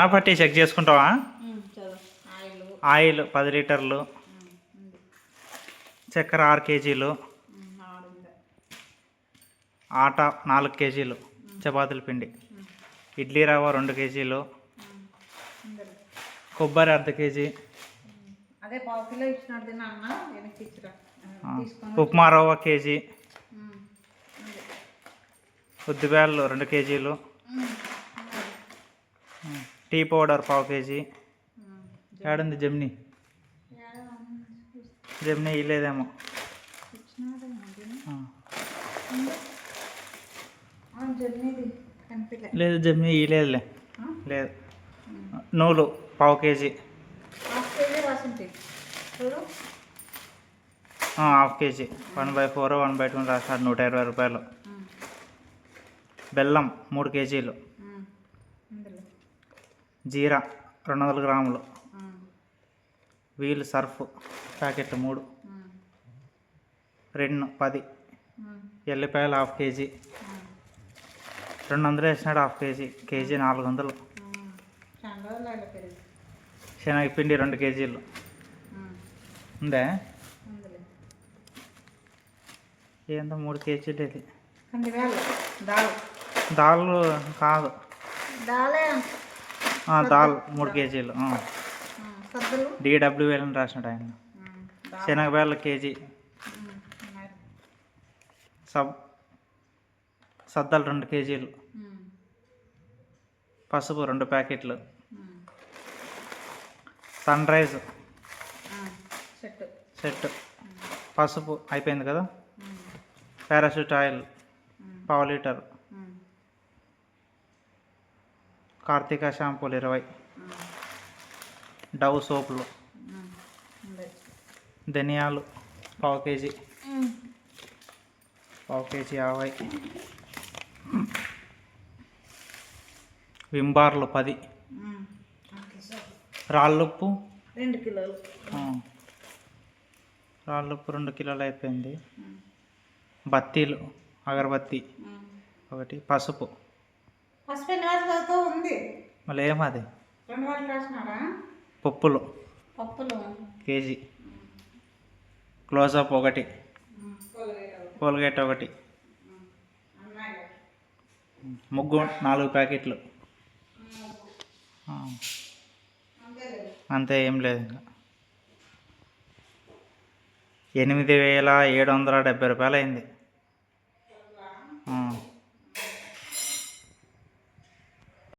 మా పట్టి చెక్ చేసుకుంటావా? ఆయిల్. పది లీటర్లు. చక్కెర ఆరు కేజీలు. ఆట నాలుగు కేజీలు. చపాతీల పిండి. ఇడ్లీ రవ్వ రెండు కేజీలు. కొబ్బరి అర్ధ కేజీ. ఆ, ఉప్మా రవ్వ కేజీ. ఉమ్. ఉంది. ఉద్దిబ్యాళ్ళు రెండు కేజీలు. టీ పౌడర్ పావు కేజీ. ఏడుంది జమ్ని? జమ్ని ఇలేదేమో లేదు జమ్ని ఇలేదులే లేదు. నూలు పావు KG. Half KG. One by four one by two రాస్తాడు నూట ఇరవై రూపాయలు. బెల్లం మూడు కేజీలు. జీరా రెండు వందల గ్రాములు. వీల్ సర్ఫ్ ప్యాకెట్లు మూడు. రెండు పది. ఎల్లిపాయలు హాఫ్ కేజీ. రెండు వందలు వేసినాడు హాఫ్ కేజీ. కేజీ నాలుగు వందలు. శనగపిండి రెండు కేజీలు. ఉందే? ఏందో మూడు కేజీలు ఇది. దాల్. దాల్ కాదు. దాలే. దాల్ మూడు కేజీలు డిడబ్ల్యూఎల్ అని రాసినాడు ఆయన శనగపాయలు కేజీ. సబ్ సద్దలు రెండు కేజీలు. పసుపు రెండు ప్యాకెట్లు. సన్ రైజ్ సెట్ పసుపు అయిపోయింది కదా. Parachute oil. పావు లీటర్ కార్తీక షాంపూలు ఇరవై. డవ్ సోపులు. ధనియాలు పావు కేజీ. పావు కేజీ యాభై వింబార్లు పది. రాళ్ళుప్పు రెండు కిలోలు. రాళ్ళుప్పు రెండు కిలోలు అయిపోయింది. బత్తీలు అగరబత్తి. ఒకటి పసుపు పసుపు ఎన్ని ఉంది. మళ్ళీ ఏమది రెండు వాటిలు రాసినారా పప్పులు. పప్పులు. కేజీ. క్లోజప్ ఒకటి. కోల్గేట్ ఒకటి. ముగ్గు నాలుగు ప్యాకెట్లు. అంతే ఏం లేదు ఇంకా. ఎనిమిది వేల ఏడు వందల డెబ్బై రూపాయలు అయింది.